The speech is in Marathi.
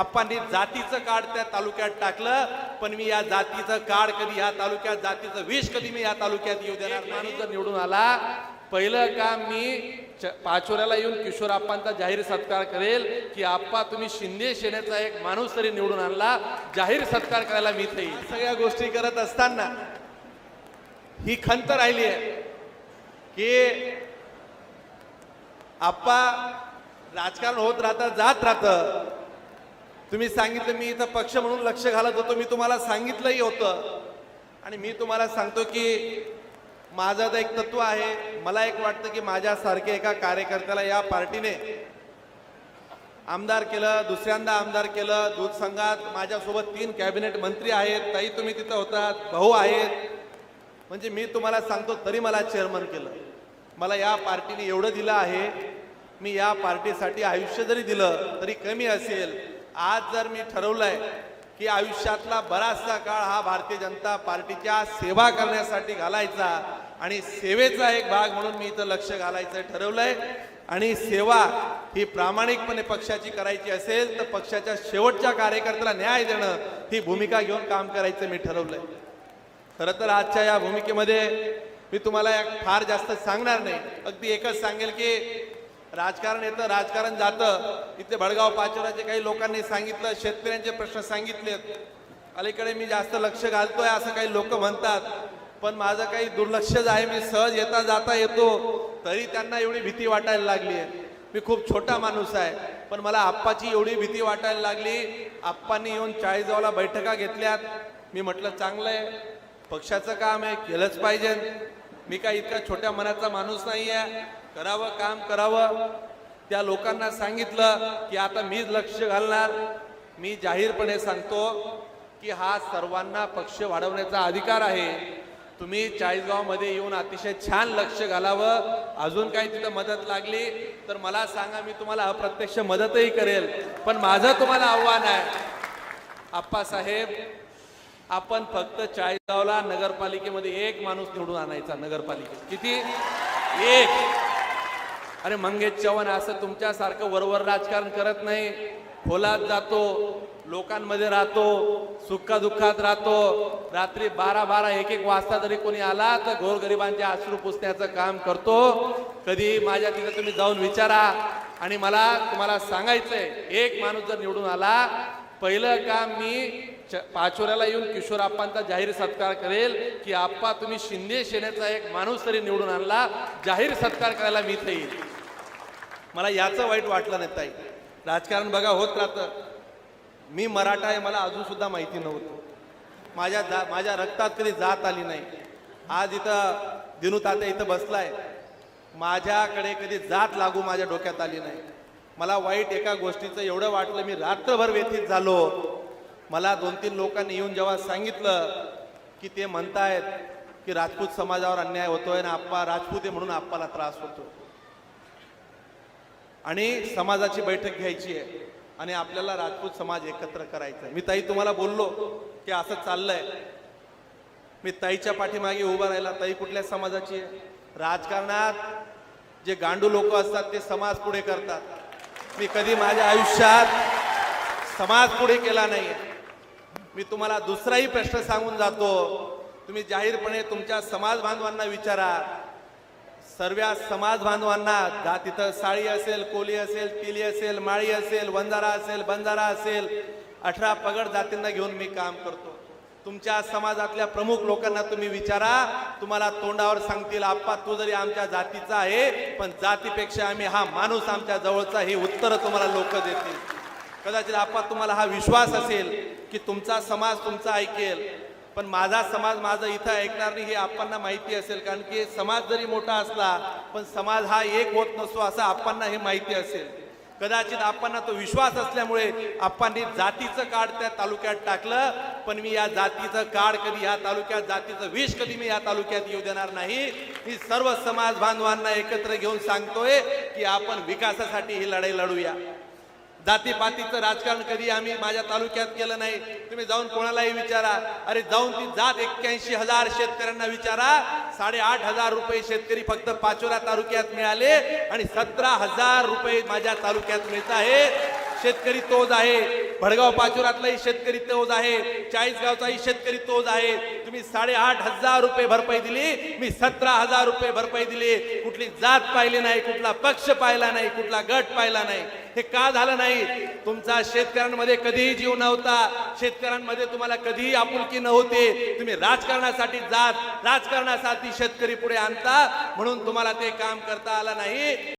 आप्पांनी जातीचं कार्ड त्या तालुक्यात टाकलं पण मी या जातीचं कार्ड कधी या तालुक्यात जातीचं विष कधी मी या तालुक्यात येऊ देणार माणूस जर निवडून आला पहिलं काम मी पाचोऱ्याला येऊन किशोर आप्पांचा जाहीर सत्कार करेल की आप्पा तुम्ही शिंदे सेनेचा एक माणूस तरी निवडून आणला जाहीर सत्कार करायला मी येईल सगळ्या गोष्टी करत असताना ही खंत राहिली आहे की आप्पा राजकारण होत राहतं जात राहतं. तुम्ही सांगितलं मी इथं पक्ष म्हणून लक्ष घालत होतो. मी तुम्हाला सांगितलंही होतं. आणि मी तुम्हाला सांगतो की माझं तर एक तत्व आहे. मला एक वाटतं की माझ्यासारख्या एका कार्यकर्त्याला या पार्टीने आमदार केलं दुसऱ्यांदा आमदार केलं दूध संघात माझ्यासोबत तीन कॅबिनेट मंत्री आहेत ताई तुम्ही तिथं होतात भाऊ आहेत. म्हणजे मी तुम्हाला सांगतो तरी मला चेअरमन केलं. मला या पार्टीने एवढं दिलं आहे. मी या पार्टीसाठी आयुष्य जरी दिलं तरी कमी असेल. आज जर मी ठरवलंय की आयुष्यातला बराचसा काळ हा भारतीय जनता पार्टीच्या सेवा करण्यासाठी घालायचा आणि सेवेचा एक भाग म्हणून मी इथं लक्ष घालायचं ठरवलंय आणि सेवा ही प्रामाणिकपणे पक्षाची करायची असेल तर पक्षाच्या शेवटच्या कार्यकर्त्याला न्याय देणं ही भूमिका घेऊन काम करायचं मी ठरवलंय. खरं तर आजच्या या भूमिकेमध्ये मी तुम्हाला फार जास्त सांगणार नाही. अगदी एकच सांगेल की राजकारण येतं राजकारण जातं. इथे भडगाव पाचोराचे काही लोकांनी सांगितलं शेतकऱ्यांचे प्रश्न सांगितलेत. अलीकडे मी जास्त लक्ष घालतोय असं काही लोक म्हणतात. पण माझं काही दुर्लक्षच आहे मी सहज येता जाता येतो तरी त्यांना एवढी भीती वाटायला लागली आहे. मी खूप छोटा माणूस आहे पण मला आप्पाची एवढी भीती वाटायला लागली. आप्पांनी येऊन चाळीसगावला बैठका घेतल्यात. मी म्हटलं चांगलं आहे पक्षाचं काम आहे केलंच पाहिजे. मी काय इतका छोट्या मनाचा माणूस नाही आहे करावं काम करावं. त्या लोकांना सांगितलं की आता मीच लक्ष घालणार. मी जाहीरपणे सांगतो की हा सर्वांना पक्ष वाढवण्याचा अधिकार आहे. तुम्ही चाळीसगावमध्ये येऊन अतिशय छान लक्ष घालावं. अजून काही तिथं मदत लागली तर मला सांगा मी तुम्हाला अप्रत्यक्ष मदतही करेल. पण माझं तुम्हाला आव्हान आहे. आप्पासाहेब आपण फक्त चाळीसगावला नगरपालिकेमध्ये एक माणूस निवडून आणायचा नगरपालिकेत. किती? एक. अरे मंगेश चव्हाण असं तुमच्यासारखं वरवर राजकारण करत नाही. खोलात जातो लोकांमध्ये राहतो सुखादुःखात राहतो. रात्री बारा बारा एक एक वाजता जरी कोणी आला तर गोरगरिबांचे अश्रू पुसण्याचं काम करतो. कधी माझ्या तिथे तुम्ही जाऊन विचारा. आणि मला तुम्हाला सांगायचंय एक माणूस जर निवडून आला पहिलं काम मी पाचोऱ्याला येऊन किशोर आप्पांचा जाहीर सत्कार करेल की आप्पा तुम्ही शिंदे सेनेचा एक माणूस तरी निवडून आणला जाहीर सत्कार करायला मी इथे येईल. मला याचं वाईट वाटलं नाही ताई. राजकारण बघा होत राहतं. मी मराठा आहे मला अजून सुद्धा माहिती नव्हतं. माझ्या जा माझ्या रक्तात कधी जात आली नाही. आज इथं दिनू तात्या इथं बसलाय. माझ्याकडे कधी जात लागू माझ्या डोक्यात आली नाही. मला वाईट एका गोष्टीचं एवढं वाटलं मी रात्रभर व्यथित झालो. मला दोन तीन लोकांनी येऊन जेव्हा सांगितलं की ते म्हणतायत की राजपूत समाजावर अन्याय होतोय ना आप्पा राजपूत आहे म्हणून आप्पाला त्रास होतो. आणि समाजाची बैठक घ्यायची आहे आणि आपल्याला राजपूत समाज एकत्र करायचा आहे मी ताई तुम्हाला बोललो की असं चाललंय. मी ताईच्या पाठीमागे उभा राहिला. ताई कुठल्या समाजाची आहे? राजकारणात जे गांडू लोक असतात ते समाज पुढे करतात. मी कधी माझ्या आयुष्यात समाज पुढे केला नाही मी तुम्हाला दुसराही प्रश्न सांगून जातो. तुम्ही जाहीरपणे तुमच्या समाज बांधवांना विचारा. सर्व समाज बांधवांना जा तिथं साळी असेल कोली असेल तिली असेल माळी असेल वंजारा असेल बंजारा असेल अठरा पगड जातींना घेऊन मी काम करतो. तुमच्या समाजातल्या प्रमुख लोकांना तुम्ही विचारा. तुम्हाला तोंडावर सांगतील आप्पा तू जरी आमच्या जातीचा आहे पण जातीपेक्षा आम्ही हा माणूस आमच्या जवळचा हे उत्तर तुम्हाला लोक देतील. कदाचित आप्पा तुम्हाला हा विश्वास असेल. की तुमचा समाज तुमचा ऐकेल. पण माझा समाज माझं इथं ऐकणार नाही हे आपणना माहिती असेल. कारण की समाज जरी मोठा असला पण समाज हा एक होत नसतो असं आपणना हे माहिती असेल. कदाचित आपणना तो विश्वास असल्यामुळे आपणनी जातीचं कार्ड त्या तालुक्यात टाकलं पण मी या जातीचं कार्ड कधी या तालुक्यात जातीचं विष कधी मी या तालुक्यात येऊ देणार नाही. मी सर्व समाज बांधवांना एकत्र घेऊन सांगतोय की आपण विकासासाठी ही लढाई लढूया. जातीपातीचं राजकारण कधी आम्ही माझ्या तालुक्यात केलं नाही. तुम्ही जाऊन कोणालाही विचारा. अरे जाऊन ती जात एक्क्याऐंशी हजार शेतकऱ्यांना विचारा. साडेआठ हजार रुपये शेतकरी फक्त पाचोरा तालुक्यात मिळाले आणि सतरा हजार रुपये माझ्या तालुक्यात मिळत आहे. शेतकरी तोच आहे. भडगाव पाचोरातलाही शेतकरी तोच आहे. चाळीसगावचाही शेतकरी तोच आहे. तुम्ही साडेआठ हजार रुपये भरपाई दिली. मी सतरा हजार रुपये भरपाई दिली. कुठली जात पाहिली नाही कुठला पक्ष पाहिला नाही कुठला गट पाहिला नाही. हे का झालं नाही? तुमचा शेतकऱ्यांमध्ये कधीही जीव नव्हता. शेतकऱ्यांमध्ये तुम्हाला कधीही आपुलकी नव्हती. तुम्ही राजकारणासाठी जात राजकारणासाठी शेतकरी पुढे आणता म्हणून तुम्हाला ते काम करता आलं नाही.